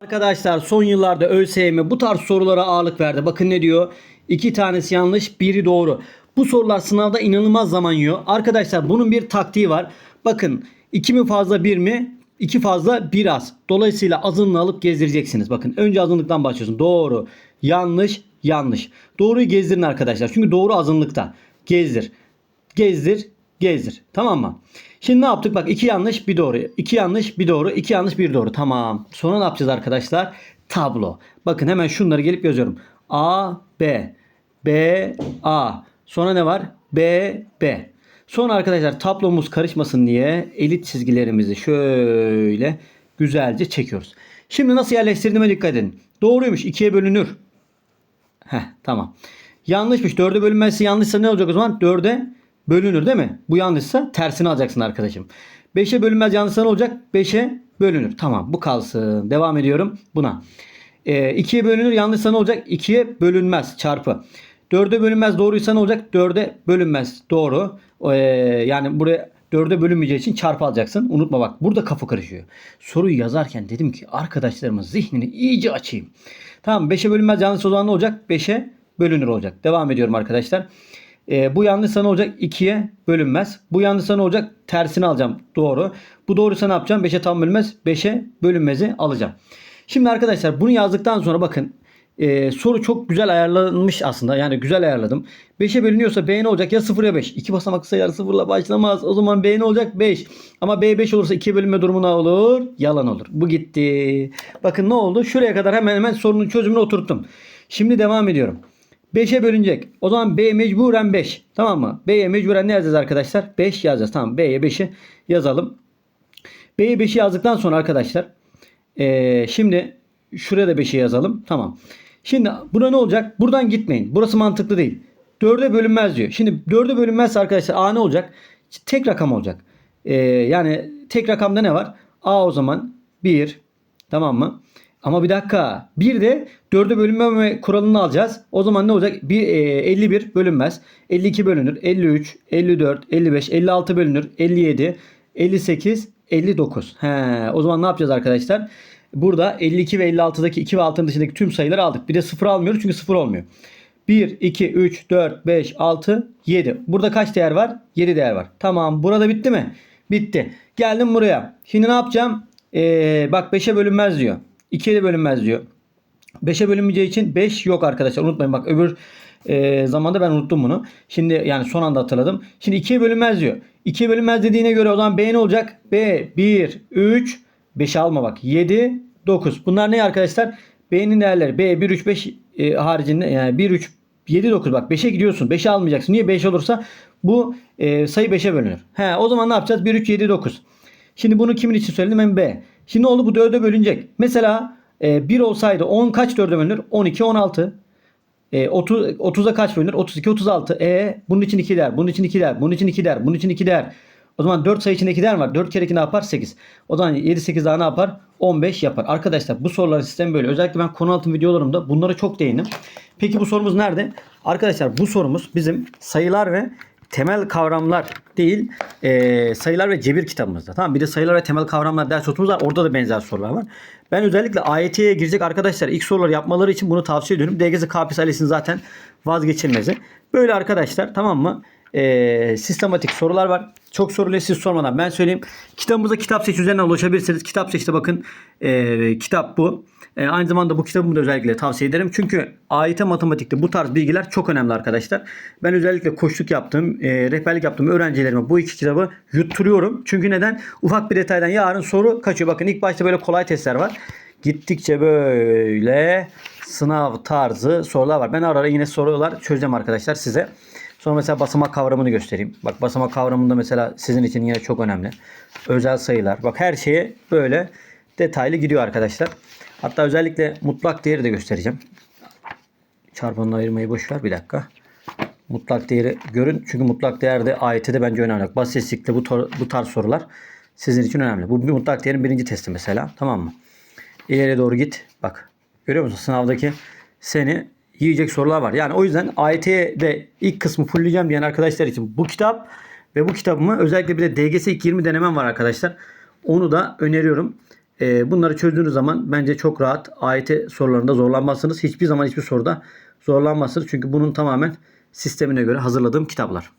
Arkadaşlar son yıllarda ÖSYM bu tarz sorulara ağırlık verdi. Bakın ne diyor? İki tanesi yanlış, biri doğru. Bu sorular sınavda inanılmaz zaman yiyor. Arkadaşlar bunun bir taktiği var. Bakın iki mi fazla bir mi? İki fazla bir az. Dolayısıyla azınlığı alıp gezdireceksiniz. Bakın önce azınlıktan başlıyorsun. Doğru, yanlış, yanlış. Doğruyu gezdirin arkadaşlar. Çünkü doğru azınlıkta. Gezdir. Gezdir, gezdir. Tamam mı? Şimdi ne yaptık? Bak iki yanlış bir doğru. iki yanlış bir doğru. iki yanlış bir doğru. Tamam. Sonra ne yapacağız arkadaşlar? Tablo. Bakın hemen şunları gelip yazıyorum. A, B. B, A. Sonra ne var? B, B. Sonra arkadaşlar tablomuz karışmasın diye elit çizgilerimizi şöyle güzelce çekiyoruz. Şimdi nasıl yerleştirdiğime dikkat edin. Doğruymuş. ikiye bölünür. Heh tamam. Yanlışmış. 4'e bölünmesi yanlışsa ne olacak o zaman? 4'e bölünür değil mi? Bu yanlışsa tersini alacaksın arkadaşım. 5'e bölünmez yanlışsa ne olacak? 5'e bölünür. Tamam bu kalsın. Devam ediyorum buna. Ee, 2'ye bölünür yanlışsa ne olacak? 2'ye bölünmez çarpı. 4'e bölünmez doğruysa ne olacak? 4'e bölünmez doğru. Ee, yani buraya 4'e bölünmeyeceği için çarpı alacaksın. Unutma bak burada kafa karışıyor. Soruyu yazarken dedim ki arkadaşlarımın zihnini iyice açayım. Tamam 5'e bölünmez yanlış o ne olacak? 5'e bölünür olacak. Devam ediyorum arkadaşlar. Ee, bu yanlışsa ne olacak? 2'ye bölünmez. Bu yanlışsa ne olacak? Tersini alacağım. Doğru. Bu doğruysa ne yapacağım? 5'e tam bölünmez. 5'e bölünmezi alacağım. Şimdi arkadaşlar bunu yazdıktan sonra bakın e, soru çok güzel ayarlanmış aslında. Yani güzel ayarladım. 5'e bölünüyorsa B ne olacak? Ya 0 ya 5. İki basamaklı sayılar 0'la başlamaz. O zaman B ne olacak? 5. Ama B 5 olursa 2'ye bölünme durumu ne olur? Yalan olur. Bu gitti. Bakın ne oldu? Şuraya kadar hemen hemen sorunun çözümünü oturttum. Şimdi devam ediyorum. 5'e bölünecek. O zaman B mecburen 5. Tamam mı? B'ye mecburen ne yazacağız arkadaşlar? 5 yazacağız. Tamam. B'ye 5'i yazalım. B'ye 5'i yazdıktan sonra arkadaşlar ee, şimdi şuraya da 5'i yazalım. Tamam. Şimdi buna ne olacak? Buradan gitmeyin. Burası mantıklı değil. 4'e bölünmez diyor. Şimdi 4'e bölünmezse arkadaşlar A ne olacak? Tek rakam olacak. Ee, yani tek rakamda ne var? A o zaman 1. Tamam mı? Ama bir dakika. Bir de 4'e bölünmeme kuralını alacağız. O zaman ne olacak? Bir, e, 51 bölünmez. 52 bölünür. 53, 54, 55, 56 bölünür. 57, 58, 59. He, o zaman ne yapacağız arkadaşlar? Burada 52 ve 56'daki 2 ve 6'nın dışındaki tüm sayıları aldık. Bir de 0 almıyoruz çünkü 0 olmuyor. 1, 2, 3, 4, 5, 6, 7. Burada kaç değer var? 7 değer var. Tamam. Burada bitti mi? Bitti. Geldim buraya. Şimdi ne yapacağım? Ee, bak 5'e bölünmez diyor. 2'ye de bölünmez diyor. 5'e bölünmeyeceği için 5 yok arkadaşlar. Unutmayın bak öbür e, zamanda ben unuttum bunu. Şimdi yani son anda hatırladım. Şimdi 2'ye bölünmez diyor. 2'ye bölünmez dediğine göre o zaman B ne olacak? B 1, 3, 5 alma bak. 7, 9. Bunlar ne arkadaşlar? B'nin değerleri. B 1, 3, 5 e, haricinde yani 1, 3, 7, 9 bak 5'e gidiyorsun. 5'e almayacaksın. Niye 5 olursa bu e, sayı 5'e bölünür. He, o zaman ne yapacağız? 1, 3, 7, 9. Şimdi bunu kimin için söyledim? Ben B. Şimdi ne oldu? Bu 4'e bölünecek. Mesela e, 1 olsaydı 10 kaç 4'e bölünür? 12, 16. E, 30, 30'a kaç bölünür? 32, 36. E bunun için 2 der. Bunun için 2 der. Bunun için 2 der. Bunun için 2 der. O zaman 4 sayı içinde 2 der var. 4 kere 2 ne yapar? 8. O zaman 7, 8 daha ne yapar? 15 yapar. Arkadaşlar bu soruların sistemi böyle. Özellikle ben konu altı videolarımda bunlara çok değindim. Peki bu sorumuz nerede? Arkadaşlar bu sorumuz bizim sayılar ve temel kavramlar değil e, sayılar ve cebir kitabımızda. Tamam bir de sayılar ve temel kavramlar ders notumuz var. Orada da benzer sorular var. Ben özellikle AYT'ye girecek arkadaşlar ilk soruları yapmaları için bunu tavsiye ediyorum. DGS KPSS zaten vazgeçilmezi. Böyle arkadaşlar tamam mı? E, sistematik sorular var. Çok soruyla siz sormadan ben söyleyeyim. Kitabımıza kitap seç üzerinden ulaşabilirsiniz. Kitap seçte bakın e, kitap bu. E, aynı zamanda bu kitabımı da özellikle tavsiye ederim. Çünkü AYT matematikte bu tarz bilgiler çok önemli arkadaşlar. Ben özellikle koçluk yaptığım, e, rehberlik yaptığım öğrencilerime bu iki kitabı yutturuyorum. Çünkü neden? Ufak bir detaydan yarın soru kaçıyor. Bakın ilk başta böyle kolay testler var. Gittikçe böyle sınav tarzı sorular var. Ben ara ara yine sorular çözeceğim arkadaşlar size. Sonra mesela basamak kavramını göstereyim. Bak basamak kavramında mesela sizin için yine çok önemli. Özel sayılar. Bak her şeye böyle detaylı gidiyor arkadaşlar. Hatta özellikle mutlak değeri de göstereceğim. Çarpanını ayırmayı boş ver bir dakika. Mutlak değeri görün. Çünkü mutlak değerde AYT'de bence önemli. Basitlikte bu, tor- bu tarz sorular sizin için önemli. Bu bir mutlak değerin birinci testi mesela. Tamam mı? İleriye doğru git. Bak. Görüyor musun? Sınavdaki seni yiyecek sorular var. Yani o yüzden AYT'de ilk kısmı fullleyeceğim diyen arkadaşlar için bu kitap ve bu kitabımı özellikle bir de DGS ilk 20 denemem var arkadaşlar. Onu da öneriyorum. Ee, bunları çözdüğünüz zaman bence çok rahat AYT sorularında zorlanmazsınız. Hiçbir zaman hiçbir soruda zorlanmazsınız. Çünkü bunun tamamen sistemine göre hazırladığım kitaplar.